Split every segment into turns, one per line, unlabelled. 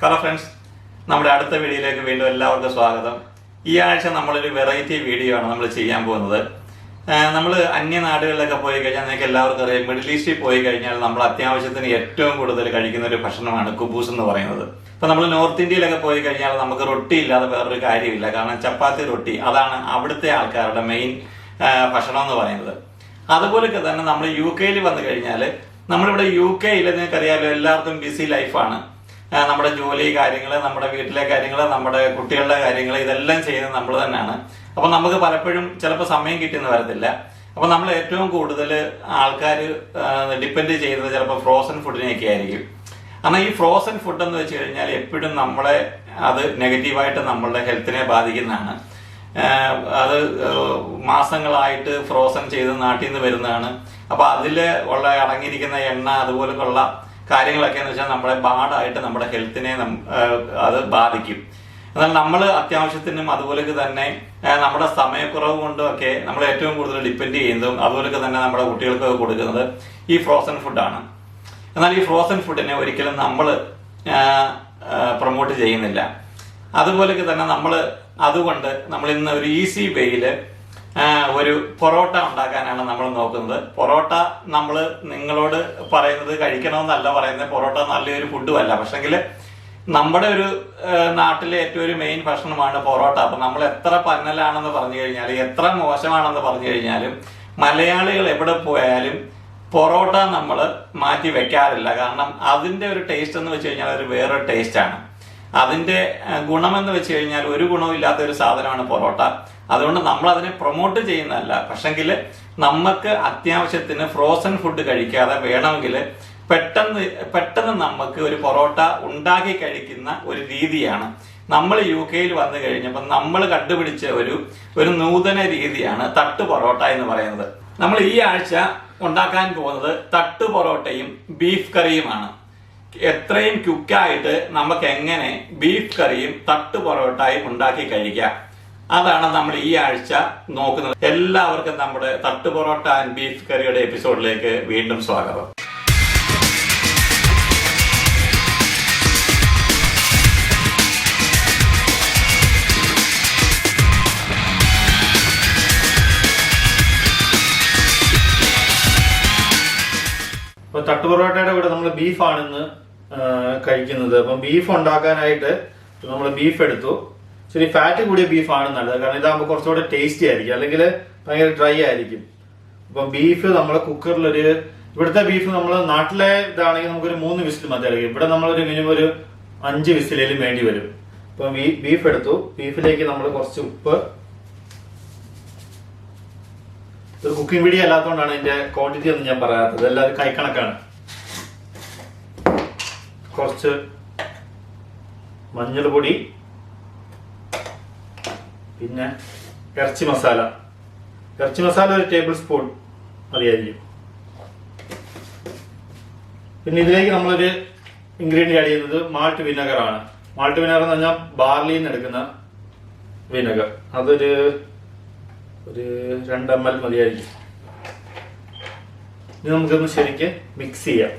Hello friends നമ്മുടെ അടുത്ത വീഡിയോയിലേക്ക് വീണ്ടും എല്ലാവർക്കും സ്വാഗതം. ഈ ആഴ്ച നമ്മളൊരു വെറൈറ്റി വീഡിയോ ആണ് നമ്മൾ ചെയ്യാൻ പോകുന്നത്. നമ്മൾ അന്യനാടുകളിലൊക്കെ പോയി കഴിഞ്ഞാൽ നിങ്ങൾക്ക് എല്ലാവർക്കും അറിയാം മിഡിൽ ഈസ്റ്റിൽ പോയി കഴിഞ്ഞാൽ നമ്മൾ അത്യാവശ്യത്തിന് ഏറ്റവും കൂടുതൽ കഴിക്കുന്ന ഒരു ഭക്ഷണമാണ് കുബൂസ് എന്ന് പറയുന്നത്. ഇപ്പൊ നമ്മൾ നോർത്ത് ഇന്ത്യയിലൊക്കെ പോയി കഴിഞ്ഞാൽ നമുക്ക് റൊട്ടി ഇല്ലാതെ വേറൊരു കാര്യമില്ല. കാരണം ചപ്പാത്തി റൊട്ടി അതാണ് അവിടുത്തെ ആൾക്കാരുടെ മെയിൻ ഭക്ഷണം എന്ന് പറയുന്നത്. അതുപോലൊക്കെ തന്നെ നമ്മൾ യു കെയിൽ വന്നു കഴിഞ്ഞാൽ നമ്മളിവിടെ യു കെയിൽ നിങ്ങൾക്കറിയാമല്ലോ എല്ലാവർക്കും ബിസി ലൈഫാണ് നമ്മുടെ ജോലി കാര്യങ്ങൾ നമ്മുടെ വീട്ടിലെ കാര്യങ്ങൾ നമ്മുടെ കുട്ടികളുടെ കാര്യങ്ങൾ ഇതെല്ലാം ചെയ്യുന്നത് നമ്മൾ തന്നെയാണ്. അപ്പൊ നമുക്ക് പലപ്പോഴും ചിലപ്പോൾ സമയം കിട്ടിയെന്ന് വരത്തില്ല. അപ്പൊ നമ്മൾ ഏറ്റവും കൂടുതൽ ആൾക്കാർ ഡിപ്പെൻഡ് ചെയ്യുന്നത് ചിലപ്പോൾ ഫ്രോസൺ ഫുഡിനെയൊക്കെ ആയിരിക്കും. എന്നാൽ ഈ ഫ്രോസൺ ഫുഡ് എന്ന് വെച്ച് കഴിഞ്ഞാൽ എപ്പോഴും നമ്മളെ അത് നെഗറ്റീവായിട്ട് നമ്മളുടെ ഹെൽത്തിനെ ബാധിക്കുന്നതാണ്. അത് മാസങ്ങളായിട്ട് ഫ്രോസൺ ചെയ്ത് നാട്ടിൽ നിന്ന് വരുന്നതാണ്. അപ്പൊ അതിൽ ഉള്ള അടങ്ങിയിരിക്കുന്ന എണ്ണ അതുപോലുള്ള കാര്യങ്ങളൊക്കെ എന്ന് വെച്ചാൽ നമ്മളെ ബാഡായിട്ട് നമ്മുടെ ഹെൽത്തിനെ അത് ബാധിക്കും. എന്നാൽ നമ്മൾ അത്യാവശ്യത്തിനും അതുപോലൊക്കെ തന്നെ നമ്മുടെ സമയക്കുറവ് കൊണ്ടും ഒക്കെ നമ്മൾ ഏറ്റവും കൂടുതൽ ഡിപ്പെൻഡ് ചെയ്യുന്നതും അതുപോലൊക്കെ തന്നെ നമ്മുടെ കുട്ടികൾക്കൊക്കെ കൊടുക്കുന്നത് ഈ ഫ്രോസൺ ഫുഡാണ് എന്നാൽ ഈ ഫ്രോസൺ ഫുഡിനെ ഒരിക്കലും നമ്മൾ പ്രൊമോട്ട് ചെയ്യുന്നില്ല. അതുപോലെയൊക്കെ തന്നെ നമ്മൾ അതുകൊണ്ട് നമ്മൾ ഇന്ന് ഒരു ഈസി വേയിൽ ഒരു പൊറോട്ട ഉണ്ടാക്കാനാണ് നമ്മൾ നോക്കുന്നത്. പൊറോട്ട നമ്മൾ നിങ്ങളോട് പറയുന്നത് കഴിക്കണമെന്നല്ല പറയുന്നത്. പൊറോട്ട നല്ലൊരു ഫുഡുമല്ല പക്ഷെങ്കിൽ നമ്മുടെ ഒരു നാട്ടിലെ ഏറ്റവും ഒരു മെയിൻ ഭക്ഷണമാണ് പൊറോട്ട. അപ്പൊ നമ്മൾ എത്ര പന്നലാണെന്ന് പറഞ്ഞു കഴിഞ്ഞാൽ എത്ര മോശമാണെന്ന് പറഞ്ഞു കഴിഞ്ഞാലും മലയാളികൾ എവിടെ പോയാലും പൊറോട്ട നമ്മൾ മാറ്റി വെക്കാറില്ല. കാരണം അതിന്റെ ഒരു ടേസ്റ്റ് എന്ന് വെച്ച് കഴിഞ്ഞാൽ ഒരു വേറൊരു ടേസ്റ്റാണ് അതിന്റെ ഗുണമെന്ന് വെച്ച് കഴിഞ്ഞാൽ ഒരു ഗുണവും ഇല്ലാത്ത ഒരു സാധനമാണ് പൊറോട്ട. അതുകൊണ്ട് നമ്മൾ അതിനെ പ്രൊമോട്ട് ചെയ്യുന്നതല്ല. പക്ഷെങ്കിൽ നമുക്ക് അത്യാവശ്യത്തിന് ഫ്രോസൺ ഫുഡ് കഴിക്കാതെ വേണമെങ്കിൽ പെട്ടെന്ന് പെട്ടെന്ന് നമുക്ക് ഒരു പൊറോട്ട ഉണ്ടാക്കി കഴിക്കുന്ന ഒരു രീതിയാണ്. നമ്മൾ യു കെയിൽ വന്നു കഴിഞ്ഞപ്പോൾ നമ്മൾ കണ്ടുപിടിച്ച ഒരു ഒരു നൂതന രീതിയാണ് തട്ട് പൊറോട്ട എന്ന് പറയുന്നത്. നമ്മൾ ഈ ആഴ്ച ഉണ്ടാക്കാൻ പോകുന്നത് തട്ട് പൊറോട്ടയും ബീഫ് കറിയുമാണ് എത്രയും ക്യുക്കായിട്ട് നമുക്ക് എങ്ങനെ ബീഫ് കറിയും തട്ട് പൊറോട്ടയും ഉണ്ടാക്കി കഴിക്കാം. അതാണ് നമ്മൾ ഈ ആഴ്ച നോക്കുന്നത്. എല്ലാവർക്കും നമ്മുടെ തട്ട് പൊറോട്ട ആൻഡ് ബീഫ് കറിയുടെ എപ്പിസോഡിലേക്ക് വീണ്ടും സ്വാഗതം.
തട്ട് പൊറോട്ടയുടെ കൂടെ നമ്മൾ ബീഫാണ് ഇന്ന് ആ, കഴിക്കുന്നത്. അപ്പം ബീഫ് ഉണ്ടാക്കാനായിട്ട് നമ്മൾ ബീഫ് എടുത്തു. ശരി ഫാറ്റ് കൂടിയ ബീഫാണ് നല്ലത്. കാരണം ഇതാകുമ്പോൾ കുറച്ചുകൂടെ ടേസ്റ്റി ആയിരിക്കും. അല്ലെങ്കിൽ ഭയങ്കര ഡ്രൈ ആയിരിക്കും. അപ്പം ബീഫ് നമ്മൾ കുക്കറിലൊരു ഇവിടുത്തെ ബീഫ് നമ്മൾ നാട്ടിലെ ഇതാണെങ്കിൽ നമുക്കൊരു മൂന്ന് വിസിൽ മതി. അല്ലെങ്കിൽ ഇവിടെ നമ്മളൊരു മിനിമം ഒരു അഞ്ച് വിസിലേലും വേണ്ടി വരും. അപ്പം ബീഫ് എടുത്തു. ബീഫിലേക്ക് നമ്മൾ കുറച്ച് ഉപ്പ്. ഇത് കുക്കിംഗ് വീഡിയോ അല്ലാത്തതുകൊണ്ടാണ് ഇതിന്റെ ക്വാണ്ടിറ്റി ഒന്നും ഞാൻ പറയാത്തത്. എല്ലാവരും കൈക്കണക്കാണ്. കുറച്ച് മഞ്ഞൾ പൊടി പിന്നെ ഇറച്ചി മസാല. ഇറച്ചി മസാല ഒരു ടേബിൾ സ്പൂൺ മതിയായിരിക്കും. പിന്നെ ഇതിലേക്ക് നമ്മളൊരു ഇൻഗ്രീഡിയന്റ് ആഡ് ചെയ്യുന്നത് മാൾട്ട് വിനഗർ ആണ്. മാൾട്ട് വിനെഗർ എന്ന് പറഞ്ഞാൽ ബാർലിയിൽ നിന്ന് എടുക്കുന്ന വിനെഗർ അതൊരു ഒരു രണ്ട് എൽ മതിയായിരിക്കും. ഇനി നമുക്കൊന്ന് ശരിക്ക് മിക്സ് ചെയ്യാം.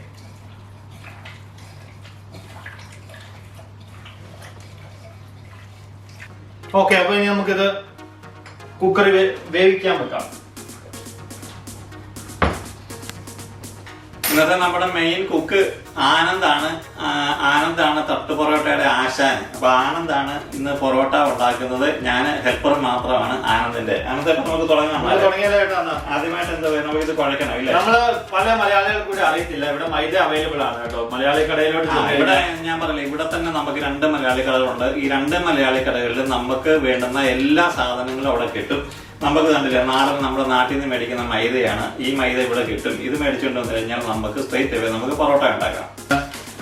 ഓക്കെ അപ്പൊ ഇനി നമുക്കിത് കുക്കറിൽ വേവിക്കാൻ വെക്കാം.
ഇന്നത്തെ നമ്മുടെ മെയിൻ കുക്ക് ആനന്ദാണ് ആനന്ദാണ് തട്ട് പൊറോട്ടയുടെ ആശാൻ. അപ്പൊ ആനന്ദാണ് ഇന്ന് പൊറോട്ട ഉണ്ടാക്കുന്നത്. ഞാൻ ഹെൽപ്പർ മാത്രമാണ് ആനന്ദിന്റെ. ആനന്ദ് അപ്പൊ നമുക്ക് തുടങ്ങാം. ആദ്യമായിട്ട് എന്താ പറയുക നമുക്ക് ഇത് കുഴക്കണം ഇല്ല?
നമ്മൾ പല മലയാളികൾ കൂടി അറിയത്തില്ല. ഇവിടെ മൈദ അവൈലബിൾ ആണ് കേട്ടോ. മലയാളി കടയിലോട്ട്
ഇവിടെ ഞാൻ പറഞ്ഞില്ല ഇവിടെ തന്നെ നമുക്ക് രണ്ട് മലയാളി കടകളുണ്ട്. ഈ രണ്ട് മലയാളി കടകളിൽ നമുക്ക് വേണ്ടുന്ന എല്ലാ സാധനങ്ങളും അവിടെ കിട്ടും. നമുക്ക് കണ്ടില്ല നാടൻ നമ്മുടെ നാട്ടിൽ നിന്ന് മേടിക്കുന്ന മൈദയാണ്. ഈ മൈദ ഇവിടെ കിട്ടും. ഇത് മേടിച്ചുകൊണ്ട് വന്നു കഴിഞ്ഞാൽ നമുക്ക് സ്ട്രേറ്റ് നമുക്ക് പൊറോട്ട ഉണ്ടാക്കാം.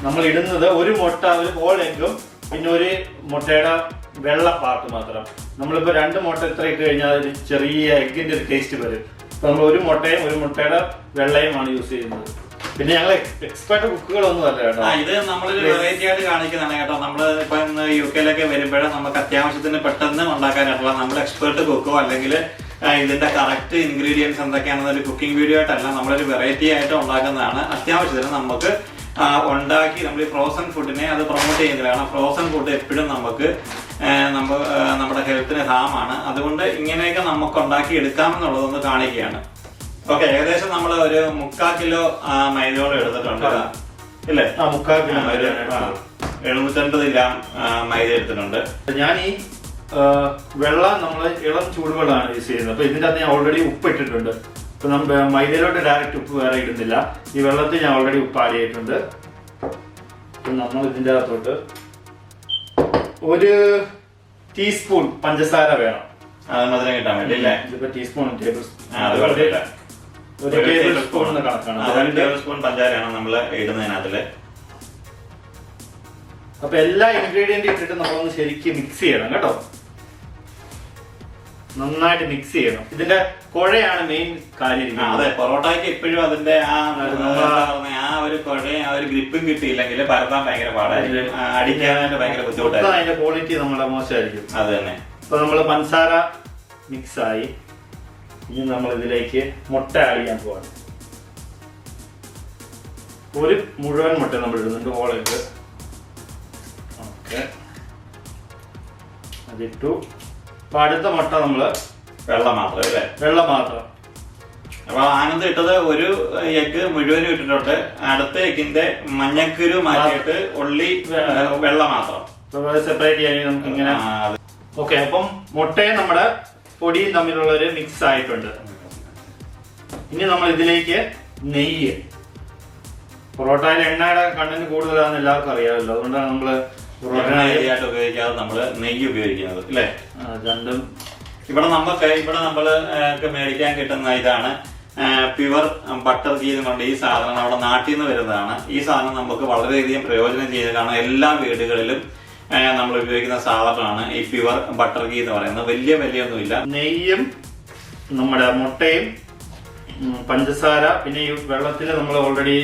നമ്മൾ ഇടുന്നത് ഒരു മുട്ട ഒരു ഹോൾ എഗ്ഗും പിന്നെ ഒരു മുട്ടയുടെ വെള്ള പാർട്ട് മാത്രം. നമ്മളിപ്പോൾ രണ്ട് മുട്ട ഇത്ര ഇട്ട് കഴിഞ്ഞാൽ ഒരു ചെറിയ എഗ്ഗിന്റെ ഒരു ടേസ്റ്റ് വരും. അപ്പോൾ നമ്മൾ ഒരു മുട്ടയും ഒരു മുട്ടയുടെ വെള്ളയുമാണ് യൂസ് ചെയ്യുന്നത്. പിന്നെ ഞങ്ങൾ എക്സ്പെർട്ട് കുക്കുകളൊന്നും അല്ല കേട്ടോ.
ഇത് നമ്മളൊരു വെറൈറ്റി ആയിട്ട് കാണിക്കുന്നതാണ് കേട്ടോ. നമ്മൾ ഇപ്പം യു കെയിലൊക്കെ വരുമ്പോഴേ നമുക്ക് അത്യാവശ്യത്തിന് പെട്ടെന്ന് ഉണ്ടാക്കാനായിട്ടുള്ള നമ്മൾ എക്സ്പെർട്ട് കുക്കോ അല്ലെങ്കിൽ ഇതിന്റെ കറക്റ്റ് ഇൻഗ്രീഡിയൻസ് എന്തൊക്കെയാണെന്നൊരു കുക്കിംഗ് വീഡിയോ ആയിട്ടല്ല നമ്മളൊരു വെറൈറ്റി ആയിട്ട് ഉണ്ടാക്കുന്നതാണ്. അത്യാവശ്യത്തിന് നമുക്ക് ഉണ്ടാക്കി നമ്മൾ ഈ ഫ്രോസൺ ഫുഡിനെ അത് പ്രൊമോട്ട് ചെയ്യുന്നില്ല. കാരണം ഫ്രോസൺ ഫുഡ് എപ്പോഴും നമുക്ക് നമ്മ നമ്മുടെ ഹെൽത്തിന് ഹാമാണ് അതുകൊണ്ട് ഇങ്ങനെയൊക്കെ നമുക്ക് ഉണ്ടാക്കി എടുക്കാമെന്നുള്ളതൊന്ന് കാണിക്കുകയാണ്. ഓക്കെ ഏകദേശം നമ്മൾ ഒരു മുക്കാൽ കിലോ മൈദയോളം എടുത്തിട്ടുണ്ട് ഇല്ലേ?
ആ മുക്കാൽ കിലോ മൈദ
ആ, എഴുന്നൂറ്റൻപത് ഗ്രാം മൈദ എടുത്തിട്ടുണ്ട്.
ഞാൻ ഈ വെള്ളം നമ്മൾ ഇളം ചൂടുവെള്ളമാണ് യൂസ് ചെയ്യുന്നത്. അപ്പൊ ഇതിന്റെ അകത്ത് ഞാൻ ഓൾറെഡി ഉപ്പ് ഇട്ടിട്ടുണ്ട് അപ്പൊ നമ്മൾ മൈദയിലോട്ട് ഡയറക്റ്റ് ഉപ്പ് വേറെ ഇടുന്നില്ല. ഈ വെള്ളത്തിൽ ഞാൻ ഓൾറെഡി ഉപ്പ് ആഡ് ചെയ്തിട്ടുണ്ട് അപ്പം നമ്മൾ ഇതിന്റെ അകത്തോട്ട് ഒരു ടീസ്പൂൺ പഞ്ചസാര വേണം.
മധുരം കിട്ടാൻ വേണ്ടി അല്ലേ?
ഇതിപ്പോ ടീസ്പൂൺ ടേബിൾ ഒരു ടേബിൾ സ്പൂൺ കണക്കാണ്.
ടേബിൾ സ്പൂൺ പഞ്ചസാരയാണ് നമ്മൾ ഇടുന്നതിനകത്തിൽ.
അപ്പൊ എല്ലാ ഇൻഗ്രീഡിയന്റ് ഇട്ടിട്ട് നമ്മളൊന്ന് ശരിക്കും മിക്സ് ചെയ്യണം കേട്ടോ. നന്നായിട്ട് മിക്സ് ചെയ്യണം. ഇതിന്റെ കുഴയാണ് മെയിൻ കാര്യം
അതെ പൊറോട്ടയ്ക്ക് എപ്പോഴും അതിന്റെ ആ ആ ഒരു കുഴയും ആ ഒരു ഗ്രിപ്പും കിട്ടിയില്ലെങ്കിൽ പരത്താൻ ഭയങ്കര പാടായിരിക്കും. അടിക്കാനായിട്ട് ഭയങ്കര ബുദ്ധിമുട്ടായിരിക്കും.
അതിന്റെ ക്വാളിറ്റി നമ്മളെ മോശമായിരിക്കും.
അത് തന്നെ.
അപ്പൊ നമ്മൾ പഞ്ചസാര മിക്സ് ആയി. ഇനി നമ്മൾ ഇതിലേക്ക് മുട്ട ആഡ് ചെയ്യാൻ പോവാണ്. ഒരു മുഴുവൻ മുട്ട നമ്മൾ ഇടുന്നുണ്ട്. ഓളിട്ട് ഓക്കെ. അതിട്ടു. അപ്പൊ അടുത്ത മുട്ട നമ്മൾ
വെള്ളം മാത്രം അല്ലേ?
വെള്ളം മാത്രം.
അപ്പൊ ആനന്ദ് ഇട്ടത് ഒരു എഗ് മുഴുവനും ഇട്ടിട്ടുണ്ട്. അടുത്ത എഗിന്റെ മഞ്ഞക്കുരു മാറ്റിയിട്ട് ഉള്ളി വെള്ളം മാത്രം.
സെപ്പറേറ്റ് ചെയ്യാൻ നമുക്ക് ഇങ്ങനെ ഓക്കെ അപ്പം മുട്ടയും നമ്മുടെ പൊടിയും തമ്മിലുള്ള ഒരു മിക്സ് ആയിട്ടുണ്ട്. ഇനി നമ്മൾ ഇതിലേക്ക് നെയ്യ്. പൊറോട്ടയിൽ എണ്ണയുടെ കണ്ടന്റ് കൂടുതലാണെന്ന് എല്ലാവർക്കും അറിയാമല്ലോ. അതുകൊണ്ടാണ്
നമ്മൾ ഉപയോഗിക്കാതെ നമ്മൾ നെയ്യ് ഉപയോഗിക്കുന്നത് അല്ലേ?
രണ്ടും
ഇവിടെ നമുക്ക് ഇവിടെ നമ്മൾ മേടിക്കാൻ കിട്ടുന്ന ഇതാണ് പ്യുവർ ബട്ടർ ഗീ കൊണ്ട് ഈ സാധനം നമ്മുടെ നാട്ടിൽ നിന്ന് വരുന്നതാണ്. ഈ സാധനം നമുക്ക് വളരെയധികം പ്രയോജനം ചെയ്ത് കാരണം എല്ലാ വീടുകളിലും നമ്മൾ ഉപയോഗിക്കുന്ന സാധനമാണ് ഈ പ്യുവർ ബട്ടർ ഗീ എന്ന് പറയുന്നത്. വലിയ വലിയ ഒന്നുമില്ല
നെയ്യും നമ്മുടെ മുട്ടയും പഞ്ചസാര പിന്നെ ഈ വെള്ളത്തിൽ നമ്മൾ ഓൾറെഡി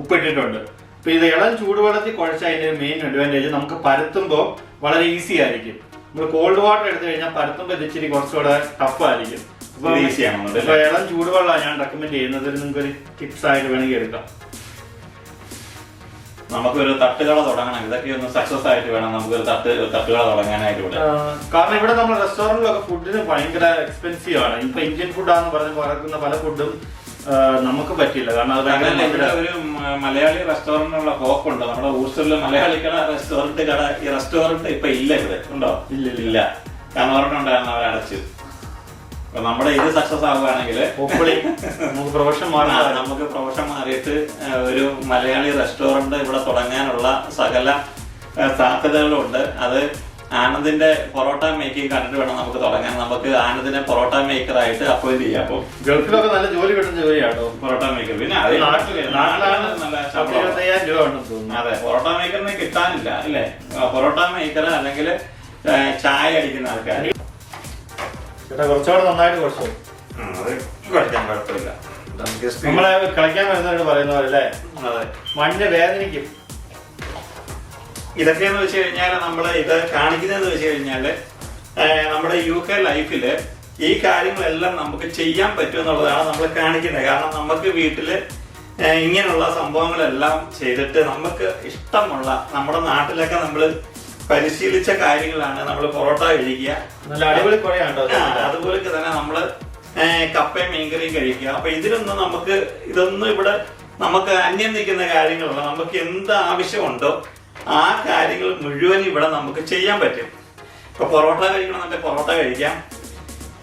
ഉപ്പിട്ടിട്ടുണ്ട്. അപ്പൊ ഇത് ഇളം ചൂടുവെള്ളത്തിൽ കുഴച്ച അതിന്റെ മെയിൻ അഡ്വാന്റേജ് നമുക്ക് പരത്തുമ്പോൾ വളരെ ഈസി ആയിരിക്കും. നമ്മൾ കോൾഡ് വാട്ടർ എടുത്തു കഴിഞ്ഞാൽ പരത്തുമ്പോൾ ഇത് ഇച്ചിരി കുറച്ചുകൂടെ ടഫ് ആയിരിക്കും. അപ്പൊ
ഇത് easy ആണോ
ഇളം ചൂടുവെള്ളമാണ് ഞാൻ റെക്കമെൻഡ് ചെയ്യുന്നത്. നിങ്ങൾക്ക് ഒരു ടിപ്സ് ആയിട്ട് വേണമെങ്കിൽ എടുക്കാം.
നമുക്കൊരു തട്ടുകട തുടങ്ങണം. ഇതൊക്കെ ഒന്ന് സക്സസ് ആയിട്ട് വേണം. നമുക്കൊരു തട്ട് തട്ടുകട തുടങ്ങാനായിട്ട് ഇവിടെ
കാരണം ഇവിടെ നമ്മൾ റെസ്റ്റോറന്റിലൊക്കെ ഫുഡിന് ഭയങ്കര എക്സ്പെൻസീവ് ആണ്. ഇപ്പൊ ഇന്ത്യൻ ഫുഡാന്ന് പറഞ്ഞ് പറക്കുന്ന പല ഫുഡും നമുക്ക് പറ്റില്ല കാരണം അത് ഭയങ്കര
ഒരു മലയാളി റെസ്റ്റോറന്റിനുള്ള ഹോപ്പുണ്ട് നമ്മുടെ ഊസ്റ്ററിൽ മലയാളി കട റെസ്റ്റോറന്റ് കട ഈ റെസ്റ്റോറന്റ് ഇപ്പൊ ഇല്ല ഇവിടെ. ഉണ്ടോ?
ഇല്ല, ഇല്ല.
കാരണം ഒരെണ്ണം ഉണ്ടായിരുന്നു അവർ അടച്ചു. അപ്പൊ നമ്മുടെ ഇത് സക്സസ് ആവുകയാണെങ്കിൽ
നമുക്ക് പ്രൊഫഷൻ മാറി
നമുക്ക് പ്രൊഫഷൻ മാറിയിട്ട് ഒരു മലയാളി റെസ്റ്റോറന്റ് ഇവിടെ തുടങ്ങാനുള്ള സകല സാധ്യതകളുണ്ട്. അത് ആനന്ദിന്റെ പൊറോട്ട മേക്കിംഗ് കണ്ടിട്ട് വേണം നമുക്ക് തുടങ്ങാൻ. നമുക്ക് ആനന്ദിനെ പൊറോട്ട മേക്കർ ആയിട്ട് അപ്പോയിന്റ് ചെയ്യാം. അപ്പൊ
ഗൾഫിലൊക്കെ നല്ല ജോലി കിട്ടുന്ന ജോലിയാട്ടോ?
പൊറോട്ട മേക്കർ. പിന്നെ അത്
നാട്ടിലാണ്
നല്ല ശമ്പളം.
രൂപ
അതെ പൊറോട്ട മേക്കറിനെ കിട്ടാനില്ല അല്ലേ? പൊറോട്ട മേക്കർ അല്ലെങ്കിൽ ചായ അടിക്കുന്ന ആൾക്കാർ
ചേട്ടാ കുറച്ചുകൂടെ നന്നായിട്ട് കുറച്ചു
അത് കുഴക്കാൻ കുഴപ്പമില്ല.
നമ്മളെ കളിക്കാൻ വരുന്നവരോട് പറയുന്ന പോലെ അല്ലേ
അതെ.
മണ്ണ് വേദനിക്കും.
ഇതൊക്കെയെന്ന് വെച്ച് കഴിഞ്ഞാൽ നമ്മൾ ഇത് കാണിക്കുന്നതെന്ന് വെച്ച് കഴിഞ്ഞാൽ നമ്മുടെ യു കെ ലൈഫിൽ ഈ കാര്യങ്ങളെല്ലാം നമുക്ക് ചെയ്യാൻ പറ്റും എന്നുള്ളതാണ് നമ്മൾ കാണിക്കുന്നത്. കാരണം നമുക്ക് വീട്ടിൽ ഇങ്ങനെയുള്ള സംഭവങ്ങളെല്ലാം ചെയ്തിട്ട് നമുക്ക് ഇഷ്ടമുള്ള നമ്മുടെ നാട്ടിലൊക്കെ നമ്മൾ പരിശീലിച്ച കാര്യങ്ങളാണ് നമ്മൾ പൊറോട്ട കഴിക്കുക.
നല്ല അടിപൊളി
കുറേ അതുപോലെ തന്നെ നമ്മൾ കപ്പയും മീൻകറിയും കഴിക്കുക. അപ്പൊ ഇതിലൊന്നും നമുക്ക് ഇതൊന്നും ഇവിടെ നമുക്ക് അന്യം നിൽക്കുന്ന കാര്യങ്ങളല്ല. നമുക്ക് എന്ത് ആവശ്യമുണ്ടോ ആ കാര്യങ്ങൾ മുഴുവൻ ഇവിടെ നമുക്ക് ചെയ്യാൻ പറ്റും. ഇപ്പൊ പൊറോട്ട കഴിക്കണമെന്നുണ്ടെങ്കിൽ പൊറോട്ട കഴിക്കാം.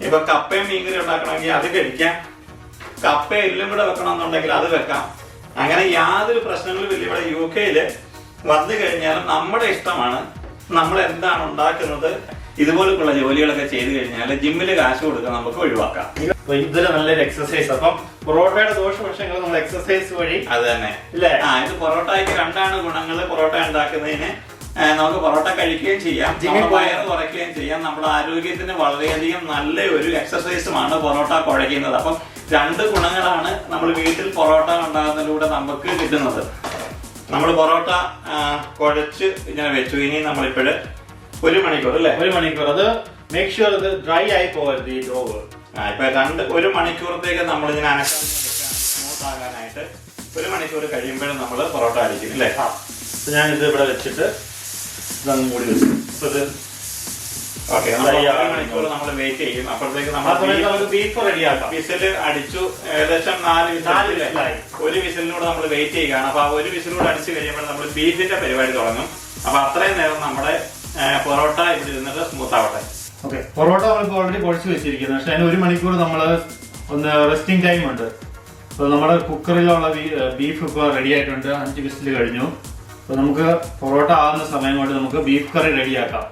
ഇപ്പൊ കപ്പയും മീൻകറി ഉണ്ടാക്കണമെങ്കിൽ അത് കഴിക്കാം. കപ്പ എല്ലും കൂടെ വെക്കണമെന്നുണ്ടെങ്കിൽ അത് വെക്കാം. അങ്ങനെ യാതൊരു പ്രശ്നങ്ങളും ഇല്ല. ഇവിടെ യു കെയിൽ വന്നു കഴിഞ്ഞാലും നമ്മുടെ ഇഷ്ടമാണ്. നമ്മൾ എന്താണ് ഉണ്ടാക്കുന്നത്? ഇതുപോലെയുള്ള ജോലികളൊക്കെ ചെയ്തു കഴിഞ്ഞാൽ ജിമ്മിൽ കാശ് കൊടുക്കാൻ നമുക്ക് ഒഴിവാക്കാം.
അപ്പൊ ഇതൊരു നല്ലൊരു എക്സസൈസ് അപ്പം പൊറോട്ടയുടെ ദോഷവശങ്ങൾ നമ്മൾ എക്സസൈസ് വഴി
അത് തന്നെ.
ഇല്ലേ?
ആ ഇത് പൊറോട്ടയ്ക്ക് രണ്ടാണ് ഗുണങ്ങൾ പൊറോട്ട ഉണ്ടാക്കുന്നതിന്. നമുക്ക് പൊറോട്ട കഴിക്കുകയും ചെയ്യാം. വയറ് കുറയ്ക്കുകയും ചെയ്യാം. നമ്മുടെ ആരോഗ്യത്തിന് വളരെയധികം നല്ല ഒരു എക്സസൈസുമാണ് പൊറോട്ട കുഴയ്ക്കുന്നത്. അപ്പം രണ്ട് ഗുണങ്ങളാണ് നമ്മൾ വീട്ടിൽ പൊറോട്ട ഉണ്ടാകുന്നതിലൂടെ നമുക്ക് കിട്ടുന്നത്. നമ്മൾ പൊറോട്ട കുഴച്ച് ഇങ്ങനെ വെച്ചു. ഇനി നമ്മളിപ്പോഴ് ഒരു മണിക്കൂർ അല്ലേ?
ഒരു മണിക്കൂർ. അത് മേക്ക് ഷുവർ ഇത് ഡ്രൈ ആയി പോകരുത് ഈ ഡോവ്
ഇപ്പൊ രണ്ട് ഒരു മണിക്കൂറത്തേക്ക് നമ്മൾ ഇങ്ങനെ അനക്കാൻ സ്മൂത്ത് ആകാനായിട്ട് ഒരു മണിക്കൂർ കഴിയുമ്പോഴും നമ്മൾ പൊറോട്ട അടിക്കും അല്ലേ?
അപ്പൊ ഞാൻ ഇത് ഇവിടെ വെച്ചിട്ട് ഇതങ്ങ് മൂടി വെച്ചു അപ്പൊ ഇത്
ഓക്കെ മണിക്കൂർ നമ്മൾ വെയിറ്റ് ചെയ്യും. അപ്പോഴത്തേക്ക്
ആ
നമ്മൾ
സമയത്ത് നമുക്ക് ബീഫ് റെഡിയാക്കാം.
വിസിൽ അടിച്ചു ഏകദേശം നാല്
നാല്
വിസിൽ
വിസിലായി.
ഒരു വിസിലിനൂടെ നമ്മൾ വെയിറ്റ് ചെയ്യുകയാണ്. അപ്പൊ ആ ഒരു വിസിലൂടെ അടിച്ചു കഴിയുമ്പോൾ നമ്മൾ ബീഫിന്റെ പരിപാടി തുടങ്ങും. അപ്പൊ അത്രയും നേരം നമ്മുടെ പൊറോട്ട ഇവിടെ ഇരുന്നിട്ട് സ്മൂത്ത് ആവട്ടെ.
ഓക്കെ. പൊറോട്ട നമ്മളിപ്പോൾ ഓൾറെഡി പൊഴിച്ച് വെച്ചിരിക്കുന്നത് പക്ഷെ അതിന് ഒരു മണിക്കൂർ നമ്മൾ ഒന്ന് റെസ്റ്റിംഗ് ടൈം ഉണ്ട്. അപ്പോൾ നമ്മുടെ കുക്കറിലുള്ള ബീഫ് ഇപ്പോൾ റെഡി ആയിട്ടുണ്ട്. അഞ്ച് വിസിൽ കഴിഞ്ഞു. അപ്പോൾ നമുക്ക് പൊറോട്ട ആകുന്ന സമയം കൊണ്ട് നമുക്ക് ബീഫ് കറി റെഡിയാക്കാം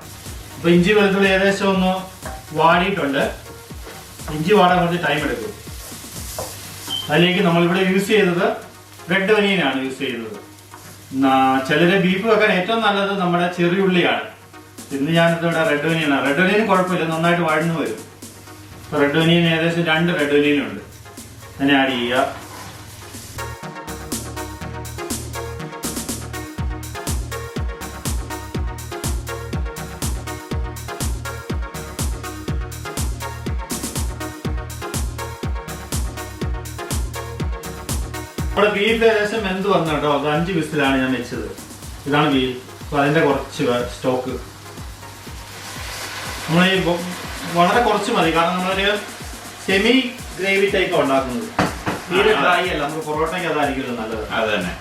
അപ്പോൾ ഇഞ്ചി വെളുത്തുള്ളി ഏകദേശം ഒന്ന് വാടിയിട്ടുണ്ട്. ഇഞ്ചി വാടാൻ കുറച്ച് ടൈം എടുക്കും. അതിലേക്ക് നമ്മളിവിടെ യൂസ് ചെയ്തത് റെഡ് ഒനിയനാണ് യൂസ് ചെയ്യുന്നത്. ചിലര് ബീഫ് വെക്കാൻ ഏറ്റവും നല്ലത് നമ്മുടെ ചെറിയുള്ളിയാണ്. ഇന്ന് ഞാനിത് ഇവിടെ റെഡ് ഒനിയനാണ് റെഡ് ഒനിയൻ കുഴപ്പമില്ല നന്നായിട്ട് വഴന്നു വരും. റെഡ് ഒനിയൻ ഏകദേശം രണ്ട് റെഡ് ഒനിയൻ ഉണ്ട്. അതിനെ ആഡ് ചെയ്യുക നമ്മുടെ ബീഫ് ഏകദേശം വെന്ത് വന്നു കേട്ടോ. അത് അഞ്ച് വിസിലാണ് ഞാൻ വെച്ചത്. ഇതാണ് ബീഫ് അപ്പൊ അതിന്റെ കുറച്ച് സ്റ്റോക്ക് നമ്മൾ ഈ വളരെ കുറച്ച് മതി. കാരണം നമ്മളൊരു സെമി ഗ്രേവി ടൈപ്പ് ഉണ്ടാക്കുന്നത്. തീരെ. ഡ്രൈ അല്ല. നമുക്ക് പൊറോട്ടയ്ക്ക് അതായിരിക്കുമല്ലോ നല്ലത്.
അത് തന്നെ.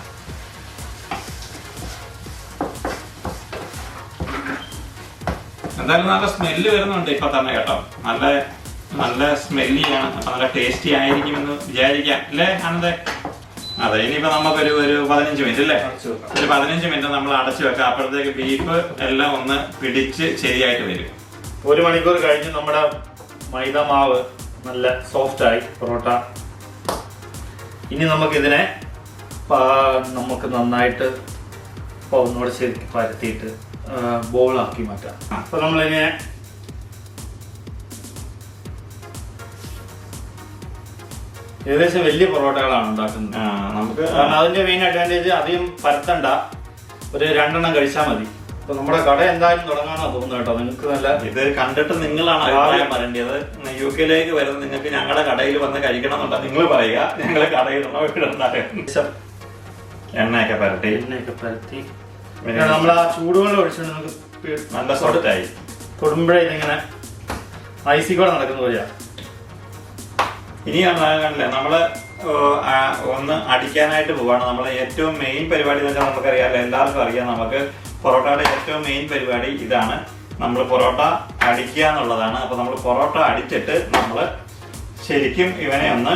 എന്തായാലും നല്ല സ്മെല്ല് വരുന്നുണ്ട് ഇപ്പൊ തന്നെ കേട്ടോ. നല്ല നല്ല സ്മെല്ലിയാണ് അപ്പൊ നല്ല ടേസ്റ്റി ആയിരിക്കുമെന്ന് വിചാരിക്കാം. അല്ലേ ആനന്ദേ? അതെ ഇനിയിപ്പോ നമുക്കൊരു ഒരു പതിനഞ്ച് മിനിറ്റ് അല്ലേ. ഒരു പതിനഞ്ച് മിനിറ്റ് നമ്മൾ അടച്ചു വെക്കാം. അപ്പോഴത്തേക്ക് ബീഫ് എല്ലാം ഒന്ന് പിടിച്ച് ശരിയായിട്ട് വരും.
ഒരു മണിക്കൂർ കഴിഞ്ഞ് നമ്മുടെ മൈദ മാവ് നല്ല സോഫ്റ്റ് ആയി പൊറോട്ട. ഇനി നമുക്കിതിനെ ഇതിനെ നമുക്ക് നന്നായിട്ട് ഒന്നുകൂടെ ശരിക്കും പരത്തിയിട്ട് ബോളാക്കി മാറ്റാം. അപ്പൊ നമ്മളിങ്ങനെ ഏകദേശം വലിയ പൊറോട്ടകളാണ് ഉണ്ടാക്കുന്നത്.
നമുക്ക്
അതിന്റെ മെയിൻ അഡ്വാന്റേജ് അധികം പരത്തണ്ട. ഒരു രണ്ടെണ്ണം കഴിച്ചാൽ മതി. അപ്പൊ നമ്മുടെ കട എന്തായാലും തുടങ്ങാനാ തോന്നുന്നു കേട്ടോ. നിങ്ങൾക്ക് നല്ല
ഇത് കണ്ടിട്ട് നിങ്ങളാണ് അഭിപ്രായം പറയേണ്ടത്. യു കെയിലേക്ക് വരുന്ന നിങ്ങൾക്ക് ഞങ്ങളുടെ കടയിൽ വന്ന് കഴിക്കണം എന്നുണ്ടോ നിങ്ങൾ പറയുക. ഞങ്ങളെ കടയിൽ എണ്ണയൊക്കെ പരട്ടി.
എണ്ണയൊക്കെ പരത്തി.
പിന്നെ
നമ്മൾ ആ ചൂടുവെള്ളം ഒഴിച്ചുകൊണ്ട് നമുക്ക്
നല്ല സോട്ടായി
തൊടുമ്പോഴേ ഇതിങ്ങനെ ഐസി കൂടെ നടക്കുന്ന പോലെയാ.
ഇനി കണ്ടില്ലേ? നമ്മൾ ഒന്ന് അടിക്കാനായിട്ട് പോവാണ്. നമ്മളെ ഏറ്റവും മെയിൻ പരിപാടി എന്ന് വെച്ചാൽ നമുക്കറിയാമല്ലോ എല്ലാവർക്കും അറിയാം. നമുക്ക് പൊറോട്ടയുടെ ഏറ്റവും മെയിൻ പരിപാടി ഇതാണ്. നമ്മൾ പൊറോട്ട അടിക്കുക എന്നുള്ളതാണ്. അപ്പൊ നമ്മൾ പൊറോട്ട അടിച്ചിട്ട് നമ്മൾ ശരിക്കും ഇവനെ ഒന്ന്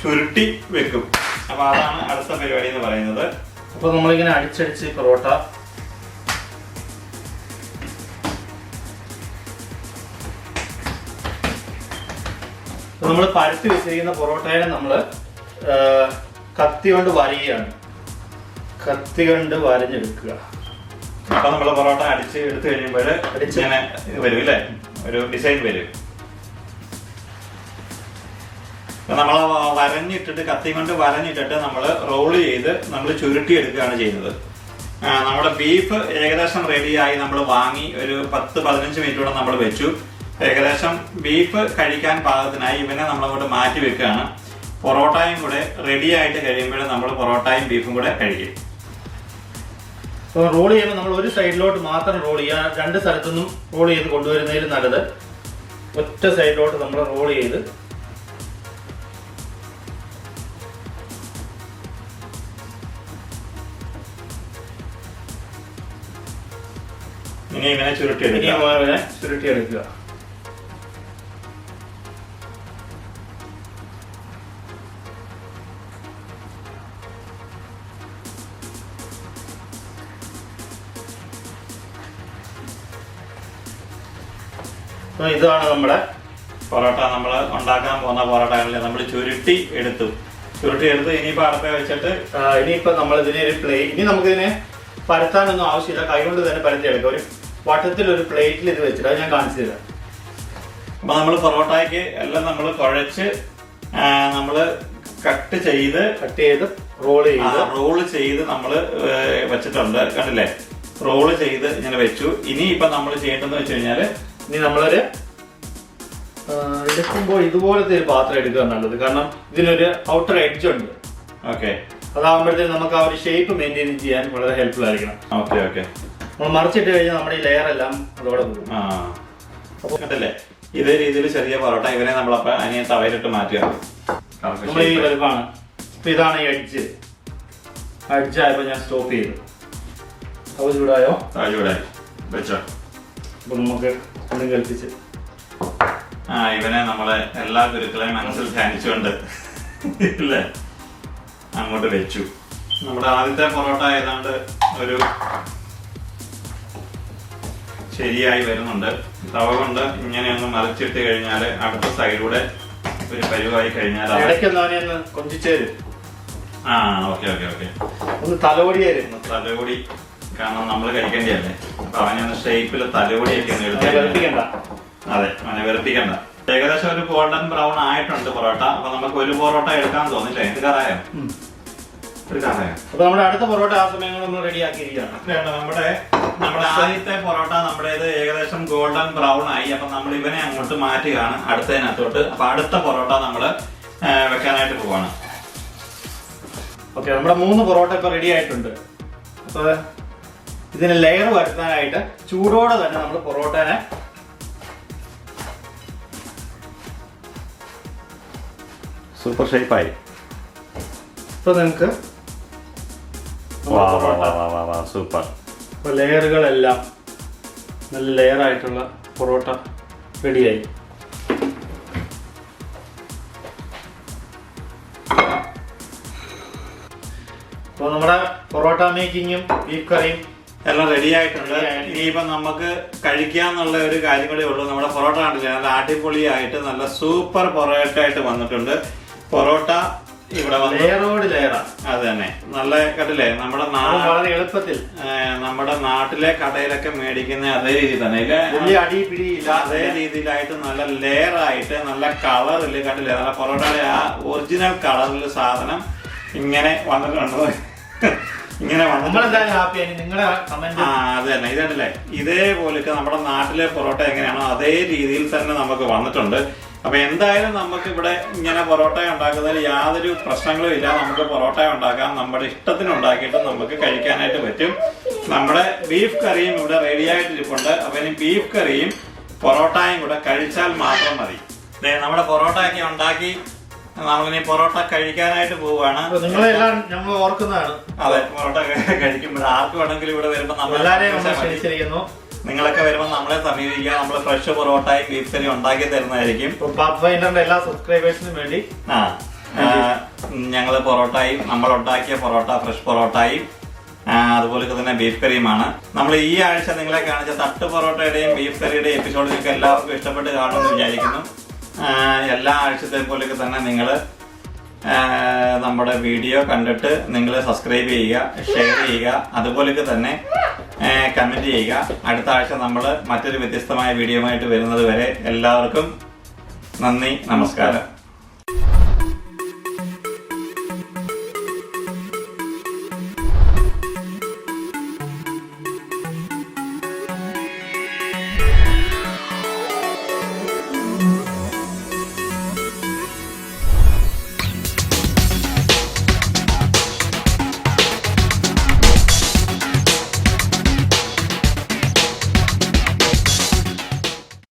ചുരുട്ടി വെക്കും. അപ്പോൾ അതാണ് അടുത്ത പരിപാടി എന്ന് പറയുന്നത്.
അപ്പോൾ നമ്മളിങ്ങനെ അടിച്ചടിച്ച് പൊറോട്ട. നമ്മൾ പരത്തി വെച്ചിരിക്കുന്ന പൊറോട്ടയെ നമ്മൾ കത്തി കൊണ്ട് വരയുകയാണ്. കത്തി കൊണ്ട് വരഞ്ഞെടുക്കുക.
അപ്പൊ നമ്മൾ പൊറോട്ട അടിച്ച് എടുത്തു കഴിയുമ്പോൾ. ഇങ്ങനെ വരും അല്ലേ ഒരു ഡിസൈൻ വരും. നമ്മൾ വരഞ്ഞിട്ടിട്ട് കത്തി കൊണ്ട് വരഞ്ഞിട്ടിട്ട് നമ്മൾ റോൾ ചെയ്ത് നമ്മൾ ചുരുട്ടി എടുക്കുകയാണ് ചെയ്യുന്നത് നമ്മുടെ ബീഫ് ഏകദേശം റെഡിയായി നമ്മൾ വാങ്ങി ഒരു പത്ത് പതിനഞ്ച് മിനിറ്റോടെ നമ്മൾ വെച്ചു. ഏകദേശം ബീഫ് കഴിക്കാൻ പാകത്തിനായി ഇവനെ നമ്മളങ്ങോട്ട് മാറ്റി വെക്കുകയാണ്. പൊറോട്ടയും കൂടെ റെഡി ആയിട്ട് കഴിയുമ്പോൾ നമ്മൾ പൊറോട്ടയും ബീഫും കൂടെ കഴിക്കും.
അപ്പോൾ റോൾ ചെയ്യുമ്പോൾ നമ്മൾ ഒരു സൈഡിലോട്ട് മാത്രം റോൾ ചെയ്യുക. രണ്ട് സ്ഥലത്തുനിന്നും റോൾ ചെയ്ത് കൊണ്ടുവരുന്നതിൽ നല്ലത്. ഒറ്റ സൈഡിലോട്ട് നമ്മൾ റോൾ ചെയ്ത്
ഇനി ഇങ്ങനെ
ചുരുട്ടിയെടുക്കുക. ചുരുട്ടിയെടുക്കുക. അപ്പോൾ ഇതാണ് നമ്മുടെ
പൊറോട്ട. നമ്മൾ ഉണ്ടാക്കാൻ പോകുന്ന പൊറോട്ടകളിൽ നമ്മൾ ചുരുട്ടി എടുത്തു. ചുരുട്ടി എടുത്ത് ഇനിയിപ്പോൾ അടുപ്പേ വെച്ചിട്ട്
ഇനിയിപ്പോൾ നമ്മൾ ഇതിനെ ഒരു പ്ലേ ഇനി നമുക്കിതിനെ പരത്താനൊന്നും ആവശ്യമില്ല. കൈകൊണ്ട് തന്നെ പരത്തിയെടുക്കാം. ഒരു വട്ടത്തിൽ ഒരു പ്ലേറ്റിൽ ഇത് വെച്ചിട്ട്. അത് ഞാൻ കാണിച്ചു തരാം.
അപ്പോൾ നമ്മൾ പൊറോട്ടയ്ക്ക് എല്ലാം നമ്മൾ കുഴച്ച് നമ്മൾ കട്ട് ചെയ്ത്
കട്ട് ചെയ്ത് റോൾ ചെയ്ത്.
റോൾ ചെയ്ത് നമ്മൾ വെച്ചിട്ടുണ്ട്. കണ്ടില്ലേ? റോൾ ചെയ്ത് ഇങ്ങനെ വെച്ചു. ഇനി ഇപ്പം നമ്മൾ ചെയ്യേണ്ടതെന്ന് വെച്ച് കഴിഞ്ഞാൽ
ഇനി നമ്മളൊരു എടുക്കുമ്പോൾ ഇതുപോലത്തെ ഒരു പാത്രം എടുക്കുക നല്ലത്. കാരണം ഇതിനൊരു ഔട്ടർ എഡ്ജ് ഉണ്ട്.
ഓക്കെ
അതാകുമ്പോഴത്തേക്കും നമുക്ക് ആ ഒരു ഷേപ്പ് മെയിന്റെയിൻ ചെയ്യാൻ വളരെ ഹെൽപ്ഫുൾ ആയിരിക്കണം.
ഓക്കെ ഓക്കെ
നമ്മൾ മറിച്ചിട്ട് കഴിഞ്ഞാൽ നമ്മുടെ ഈ ലെയർ എല്ലാം അതോടെ പോകും.
ആ. അപ്പൊ കണ്ടില്ലേ? ഇതേ രീതിയിൽ ചെറിയ പൊറോട്ട ഇവനെ നമ്മളപ്പോ അതിനെ തവയിലിട്ട് മാറ്റുക
നമ്മൾ ഈ വലുപ്പമാണ് ഇതാണ് ഈ എഡ്ജ് അടിച്ചായപ്പോ ഞാൻ സ്റ്റോപ്പ് ചെയ്തു. അപ്പോൾ ചൂടായോ?
താഴെ വെച്ചോ.
അപ്പൊ നമുക്ക് ഒന്ന് കൽപ്പിച്ച്.
ആ ഇവനെ നമ്മളെ എല്ലാ ഗുരുക്കളെയും മനസ്സിൽ ധ്യാനിച്ചുകൊണ്ട് ഇല്ലേ? അങ്ങോട്ട് വെച്ചു. നമ്മുടെ ആദ്യത്തെ പൊറോട്ട ഏതാണ്ട് ഒരു ശരിയായി വരുന്നുണ്ട്. തവ കൊണ്ട് ഇങ്ങനെ ഒന്ന് മറിച്ചിട്ട് കഴിഞ്ഞാൽ അടുത്ത സൈഡിലൂടെ ഒരു പരിവായി കഴിഞ്ഞാൽ ആ ഓക്കെ ഓക്കെ ഓക്കെ.
ഒന്ന് തലോടിയായിരുന്നു
തലകൂടി കാരണം നമ്മൾ കഴിക്കേണ്ടതല്ലേ അപ്പൊ അവനെ ഒന്ന് ഷേപ്പിൽ തലപൊടിയൊക്കെ ഒന്ന് എടുത്ത്
വെറുപ്പിക്കണ്ട
അതെ അവനെ വെറുപ്പിക്കണ്ട ഏകദേശം ഒരു ഗോൾഡൻ ബ്രൗൺ ആയിട്ടുണ്ട് പൊറോട്ട. അപ്പൊ നമുക്ക് ഒരു പൊറോട്ട എടുക്കാൻ തോന്നില്ലേ? എന്ത് കറായോ?
അപ്പൊ നമ്മുടെ അടുത്ത പൊറോട്ട ആ സമയങ്ങൾ നമ്മൾ റെഡി ആക്കിയിരിക്കുകയാണ്.
വേണ്ട നമ്മുടെ നമ്മുടെ ആദ്യത്തെ പൊറോട്ട നമ്മുടേത് ഏകദേശം ഗോൾഡൻ ബ്രൗൺ ആയി. അപ്പൊ നമ്മൾ ഇവനെ അങ്ങോട്ട് മാറ്റുകയാണ് അടുത്തതിനകത്തോട്ട്. അപ്പൊ അടുത്ത പൊറോട്ട നമ്മൾ വെക്കാനായിട്ട് പോവാണ്.
ഓക്കെ നമ്മുടെ മൂന്ന് പൊറോട്ട ഇപ്പൊ റെഡി ആയിട്ടുണ്ട്. അപ്പൊ ഇതിന് ലെയർ വരുത്താനായിട്ട് ചൂടോടെ തന്നെ നമ്മൾ പൊറോട്ടനെ
സൂപ്പർ ഷേപ്പായി
ഇപ്പൊ നിങ്ങൾക്ക്
സൂപ്പർ
ഇപ്പൊ ലെയറുകളെല്ലാം നല്ല ലെയർ ആയിട്ടുള്ള പൊറോട്ട റെഡിയായി. അപ്പോൾ നമ്മുടെ പൊറോട്ട മേക്കിങ്ങും ബീഫ് കറിയും
എല്ലാം റെഡി ആയിട്ടുണ്ട്. ഇനിയിപ്പോ നമുക്ക് കഴിക്കാന്നുള്ള ഒരു കാര്യം കൂടെ ഉള്ളൂ. നമ്മുടെ പൊറോട്ട കണ്ടില്ലേ? നല്ല അടിപൊളിയായിട്ട് നല്ല സൂപ്പർ പൊറോട്ട ആയിട്ട് വന്നിട്ടുണ്ട്. പൊറോട്ട ഇവിടെ വന്നോട്
ലെയറോട് ലെയറാ
അത് തന്നെ. നല്ല കണ്ടില്ലേ? നമ്മുടെ
വളരെ എളുപ്പത്തിൽ.
നമ്മുടെ നാട്ടിലെ കടയിലൊക്കെ മേടിക്കുന്ന അതേ രീതി തന്നെ.
വലിയ അടി
അതേ രീതിയിലായിട്ട് നല്ല ലെയർ ആയിട്ട് നല്ല കളറിൽ കണ്ടില്ലേ? നല്ല പൊറോട്ടയുടെ ആ ഒറിജിനൽ കളറിൽ സാധനം ഇങ്ങനെ വന്നിട്ടുണ്ട്. ഇങ്ങനെ
നമ്മളെന്തായാലും ഹാപ്പിയായി നിങ്ങളുടെ
ആ
കമന്റ്
അത് തന്നെ. ഇതല്ലേ ഇതേപോലൊക്കെ നമ്മുടെ നാട്ടിലെ പൊറോട്ട എങ്ങനെയാണോ അതേ രീതിയിൽ തന്നെ നമുക്ക് വന്നിട്ടുണ്ട്. അപ്പൊ എന്തായാലും നമുക്ക് ഇവിടെ ഇങ്ങനെ പൊറോട്ട ഉണ്ടാക്കുന്നതിൽ യാതൊരു പ്രശ്നങ്ങളും ഇല്ല. നമുക്ക് പൊറോട്ട ഉണ്ടാക്കാം. നമ്മുടെ ഇഷ്ടത്തിന് ഉണ്ടാക്കിയിട്ട് നമുക്ക് കഴിക്കാനായിട്ട് പറ്റും. നമ്മുടെ ബീഫ് കറിയും ഇവിടെ റെഡി ആയിട്ടിരിപ്പുണ്ട്. അപ്പൊ ഇനി ബീഫ് കറിയും പൊറോട്ടയും കൂടെ കഴിച്ചാൽ മാത്രം മതി. നമ്മുടെ പൊറോട്ട ഒക്കെ ഉണ്ടാക്കി നമ്മളിനി പൊറോട്ട കഴിക്കാനായിട്ട് പോവുകയാണ്.
നിങ്ങളെല്ലാം ഞങ്ങൾ ഓർക്കുന്നതാണ്.
അതെ പൊറോട്ട കഴിക്കുമ്പോൾ ആർക്ക് വേണമെങ്കിലും ഇവിടെ വരുമ്പോൾ
നമ്മളെല്ലാരെയും
നിങ്ങളൊക്കെ വരുമ്പോൾ നമ്മളെ സമീപിക്കുക നമ്മൾ ഫ്രഷ് പൊറോട്ടയും ബീഫ് കറി ഉണ്ടാക്കി തരുന്നതായിരിക്കും.
എല്ലാ സബ്സ്ക്രൈബേഴ്സിനും വേണ്ടി.
ആ ഞങ്ങൾ പൊറോട്ടയും നമ്മൾ ഉണ്ടാക്കിയ പൊറോട്ട ഫ്രഷ് പൊറോട്ടയും അതുപോലെ തന്നെ ബീഫ് കറിയുമാണ് നമ്മൾ ഈ ആഴ്ച നിങ്ങളെ കാണിച്ച തട്ട് പൊറോട്ടയുടെയും ബീഫ് കറിയുടെയും എപ്പിസോഡ് നിങ്ങൾക്ക് എല്ലാവർക്കും ഇഷ്ടപ്പെട്ട് കാണുമെന്ന് വിചാരിക്കുന്നു. എല്ലാ ആഴ്ചത്തെ പോലെയൊക്കെ തന്നെ നിങ്ങൾ നമ്മുടെ വീഡിയോ കണ്ടിട്ട് നിങ്ങൾ സബ്സ്ക്രൈബ് ചെയ്യുക ഷെയർ ചെയ്യുക അതുപോലെയൊക്കെ തന്നെ കമന്റ് ചെയ്യുക. അടുത്ത ആഴ്ച നമ്മൾ മറ്റൊരു വ്യത്യസ്തമായ വീഡിയോ ആയിട്ട് വരുന്നത് വരെ എല്ലാവർക്കും നന്ദി നമസ്കാരം.